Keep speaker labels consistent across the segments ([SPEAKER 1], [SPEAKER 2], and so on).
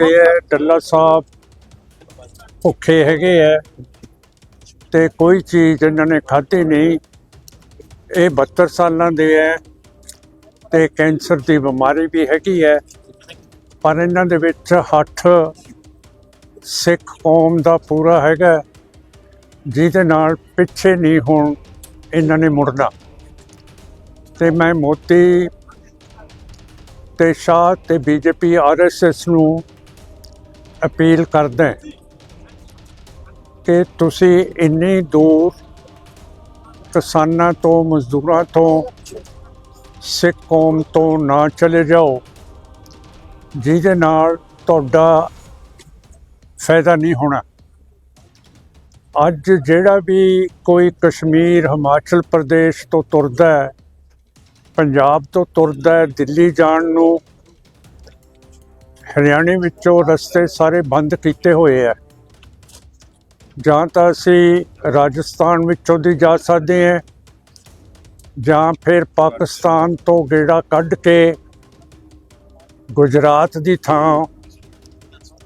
[SPEAKER 1] ਗਏ ਹੈ ਡੱਲਾ ਸਾਹਿਬ ਭੁੱਖੇ ਹੈਗੇ ਹੈ ਤੇ ਕੋਈ ਚੀਜ਼ ਇਹਨਾਂ ਨੇ ਖਾਧੀ ਨਹੀਂ। ਇਹ 72 ਸਾਲਾਂ ਦੇ ਹੈ ਤੇ ਕੈਂਸਰ ਦੀ ਬਿਮਾਰੀ ਵੀ ਹੈਗੀ ਹੈ ਪਰ ਇਹਨਾਂ ਦੇ ਵਿੱਚ ਹੱਥ ਸਿੱਖ ਕੌਮ ਦਾ ਪੂਰਾ ਹੈਗਾ, ਜਿਹਦੇ ਨਾਲ ਪਿੱਛੇ ਨਹੀਂ ਹੋਣ ਇਹਨਾਂ ਨੇ ਮੁੜਨਾ। ਤੇ ਮੈਂ ਮੋਦੀ ਤੇ ਸ਼ਾਹ ਤੇ ਬੀਜੇਪੀ ਆਰਐਸਐਸ ਨੂੰ ਅਪੀਲ ਕਰਦਾ ਕਿ ਤੁਸੀਂ ਇੰਨੀ ਦੂਰ ਕਿਸਾਨਾਂ ਤੋਂ, ਮਜ਼ਦੂਰਾਂ ਤੋਂ, ਸਿੱਖ ਕੌਮ ਤੋਂ ਨਾ ਚਲੇ ਜਾਓ, ਜਿਹਦੇ ਨਾਲ ਤੁਹਾਡਾ ਫਾਇਦਾ ਨਹੀਂ ਹੋਣਾ। ਅੱਜ ਜਿਹੜਾ ਵੀ ਕੋਈ ਕਸ਼ਮੀਰ, ਹਿਮਾਚਲ ਪ੍ਰਦੇਸ਼ ਤੋਂ ਤੁਰਦਾ ਹੈ, ਪੰਜਾਬ ਤੋਂ ਤੁਰਦਾ ਹੈ, ਦਿੱਲੀ ਜਾਣ ਨੂੰ ਹਰਿਆਣੇ ਵਿੱਚੋਂ ਰਸਤੇ ਸਾਰੇ ਬੰਦ ਕੀਤੇ ਹੋਏ ਆ। ਜਾਂ ਤਾਂ ਅਸੀਂ ਰਾਜਸਥਾਨ ਵਿੱਚੋਂ ਦੀ ਜਾ ਸਕਦੇ ਹਾਂ, ਜਾਂ ਫਿਰ ਪਾਕਿਸਤਾਨ ਤੋਂ ਗੇੜਾ ਕੱਢ ਕੇ ਗੁਜਰਾਤ ਦੀ ਥਾਂ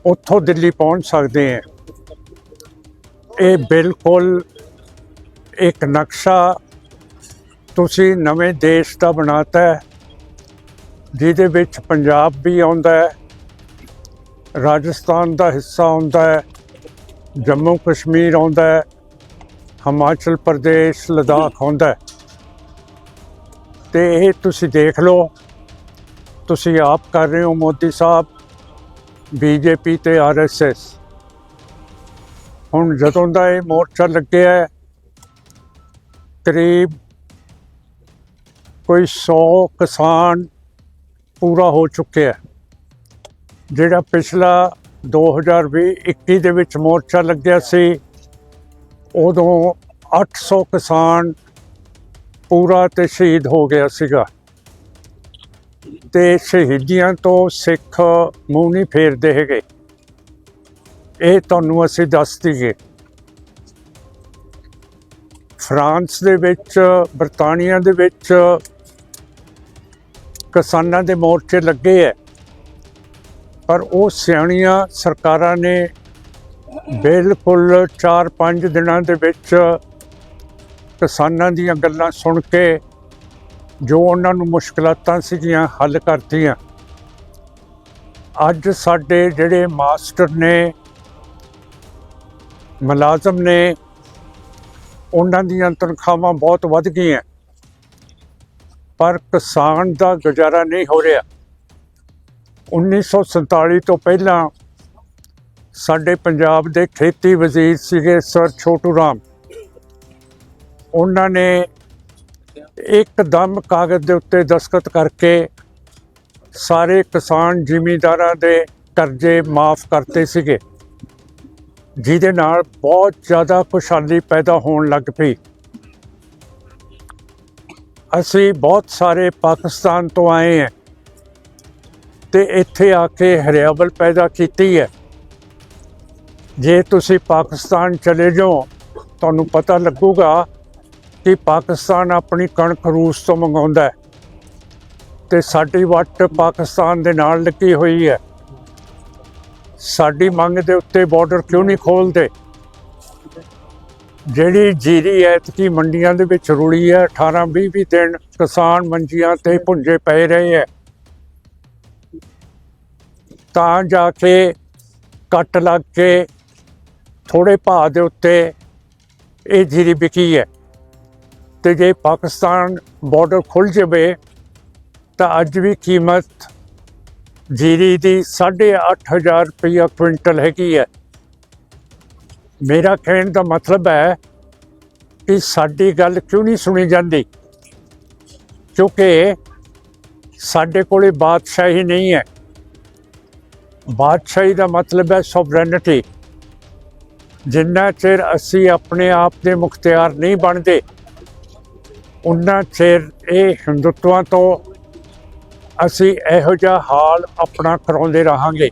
[SPEAKER 1] ਉੱਥੋਂ ਦਿੱਲੀ ਪਹੁੰਚ ਸਕਦੇ ਹਾਂ। ਇਹ ਬਿਲਕੁਲ ਇੱਕ ਨਕਸ਼ਾ ਤੁਸੀਂ ਨਵੇਂ ਦੇਸ਼ ਦਾ ਬਣਾਤਾ ਹੈ, ਜਿਹਦੇ ਵਿੱਚ ਪੰਜਾਬ ਵੀ ਆਉਂਦਾ ਹੈ ਰਾਜਸਥਾਨ ਦਾ ਹਿੱਸਾ ਆਉਂਦਾ ਹੈ, ਜੰਮੂ ਕਸ਼ਮੀਰ ਆਉਂਦਾ ਹੈ, ਹਿਮਾਚਲ ਪ੍ਰਦੇਸ਼, ਲਦਾਖ ਆਉਂਦਾ ਹੈ। ਤੇ ਇਹ ਤੁਸੀਂ ਦੇਖ ਲਓ, ਤੁਸੀਂ ਆਪ ਕਰ ਰਹੇ ਹੋ ਮੋਦੀ ਸਾਹਿਬ, ਬੀਜੇਪੀ ਤੇ ਆਰਐਸਐਸ ਹੁਣ ਜਦੋਂ ਦਾ ਇਹ ਮੋਰਚਾ ਲੱਗਿਆ ਹੈ, ਕਰੀਬ ਕੋਈ 100 ਕਿਸਾਨ ਪੂਰਾ ਹੋ ਚੁੱਕਿਆ ਹੈ। ਜਿਹੜਾ ਪਿਛਲਾ 2020-21 ਦੇ ਵਿੱਚ ਮੋਰਚਾ ਲੱਗਿਆ ਸੀ, ਉਦੋਂ 800 ਕਿਸਾਨ ਪੂਰਾ ਤੇ ਸ਼ਹੀਦ ਹੋ ਗਿਆ ਸੀਗਾ। ਤੇ ਸ਼ਹੀਦੀਆਂ ਤੋਂ ਸਿੱਖ ਮੂੰਹ ਨਹੀਂ ਫੇਰਦੇ ਹੈਗੇ। ਇਹ ਤੁਹਾਨੂੰ ਅਸੀਂ ਦੱਸ ਦਈਏ। ਫਰਾਂਸ ਦੇ ਵਿੱਚ, ਬਰਤਾਨੀਆ ਦੇ ਵਿੱਚ ਕਿਸਾਨਾਂ ਦੇ ਮੋਰਚੇ ਲੱਗੇ ਹੈ ਪਰ ਉਹ ਸਿਆਣੀਆਂ ਸਰਕਾਰਾਂ ਨੇ ਬਿਲਕੁਲ 4-5 ਦਿਨਾਂ ਦੇ ਵਿੱਚ ਕਿਸਾਨਾਂ ਦੀਆਂ ਗੱਲਾਂ ਸੁਣ ਕੇ ਜੋ ਉਹਨਾਂ ਨੂੰ ਮੁਸ਼ਕਲਾਤਾਂ ਸੀਗੀਆਂ ਹੱਲ ਕਰਤੀਆਂ। ਅੱਜ ਸਾਡੇ ਜਿਹੜੇ ਮਾਸਟਰ ਨੇ, ਮੁਲਾਜ਼ਮ ਨੇ, ਉਹਨਾਂ ਦੀਆਂ ਤਨਖਾਹਾਂ ਬਹੁਤ ਵੱਧ ਗਈਆਂ। ਪਰ ਕਿਸਾਨ ਦਾ ਗੁਜ਼ਾਰਾ ਨਹੀਂ ਹੋ ਰਿਹਾ। 1947 ਤੋਂ ਪਹਿਲਾਂ ਸਾਡੇ ਪੰਜਾਬ ਦੇ ਖੇਤੀ ਵਜ਼ੀਰ ਸੀਗੇ ਸਰ ਛੋਟੂ ਰਾਮ। ਉਹਨਾਂ ਨੇ ਇੱਕਦਮ ਕਾਗਜ਼ ਦੇ ਉੱਤੇ ਦਸਖਤ ਕਰਕੇ ਸਾਰੇ ਕਿਸਾਨ ਜ਼ਿਮੀਂਦਾਰਾਂ ਦੇ ਕਰਜ਼ੇ ਮਾਫ ਕਰਤੇ ਸੀਗੇ। ਜਿਹਦੇ ਨਾਲ ਬਹੁਤ ਜ਼ਿਆਦਾ ਖੁਸ਼ਹਾਲੀ ਪੈਦਾ ਹੋਣ ਲੱਗ ਪਈ। ਅਸੀਂ ਬਹੁਤ ਸਾਰੇ ਪਾਕਿਸਤਾਨ ਤੋਂ ਆਏ ਹਾਂ। ਤੇ ਇੱਥੇ ਆ ਕੇ ਹਰਿਆਵਲ ਪੈਦਾ ਕੀਤੀ ਹੈ। ਜੇ ਤੁਸੀਂ ਪਾਕਿਸਤਾਨ ਚਲੇ ਜਾਓ, ਤੁਹਾਨੂੰ ਪਤਾ ਲੱਗੂਗਾ ਕਿ ਪਾਕਿਸਤਾਨ ਆਪਣੀ ਕਣਕ ਰੂਸ ਤੋਂ ਮੰਗਾਉਂਦਾ ਹੈ ਤੇ ਸਾਡੀ ਵੱਟ ਪਾਕਿਸਤਾਨ ਦੇ ਨਾਲ ਲੱਗੀ ਹੋਈ ਹੈ। ਸਾਡੀ ਮੰਗ ਦੇ ਉੱਤੇ ਬਾਰਡਰ ਕਿਉਂ ਨਹੀਂ ਖੋਲਦੇ? ਜਿਹੜੀ ਜੀਰੀ ਐਤਕੀ ਮੰਡੀਆਂ ਦੇ ਵਿੱਚ ਰੁੜੀ ਹੈ 18 20 20 ਦਿਨ ਕਿਸਾਨ ਮੰਜੀਆਂ ਤੇ ਭੁੰਜੇ ਪਏ ਰਹੇ ਹੈ। ਤਾਂ ਜਾ ਕੇ ਕੱਟ ਲੱਗ ਕੇ ਥੋੜੇ ਭਾਅ ਦੇ ਉੱਤੇ ਇਹ ਜੀਰੀ ਵਿਕੀ ਹੈ। ਤੇ ਜੇ ਪਾਕਿਸਤਾਨ ਬਾਰਡਰ ਖੁੱਲ ਜਾਵੇ, ਤਾਂ ਅੱਜ ਵੀ ਕੀਮਤ ਜੀਰੀ ਦੀ 8500 ਰੁਪਇਆ ਕੁਇੰਟਲ ਹੈਗੀ ਹੈ। ਮੇਰਾ ਕਹਿਣ ਦਾ ਮਤਲਬ ਹੈ ਕਿ ਸਾਡੀ ਗੱਲ ਕਿਉਂ ਨਹੀਂ ਸੁਣੀ ਜਾਂਦੀ? ਕਿਉਂਕਿ ਸਾਡੇ ਕੋਲੇ ਬਾਦਸ਼ਾਹੀ ਨਹੀਂ ਹੈ। ਬਾਦਸ਼ਾਹੀ ਦਾ ਮਤਲਬ ਹੈ ਸੋਵਰੇਨਿਟੀ ਜਿੰਨਾ ਚਿਰ ਅਸੀਂ ਆਪਣੇ ਆਪ ਦੇ ਮੁਖਤਿਆਰ ਨਹੀਂ ਬਣਦੇ ਉਹਨਾਂ ਚਿਰ ਇਹ ਹਿੰਦੂਤਵਾਂ ਤੋਂ ਅਸੀਂ ਇਹੋ ਜਿਹਾ ਹਾਲ ਆਪਣਾ ਕਰਾਉਂਦੇ ਰਹਾਂਗੇ।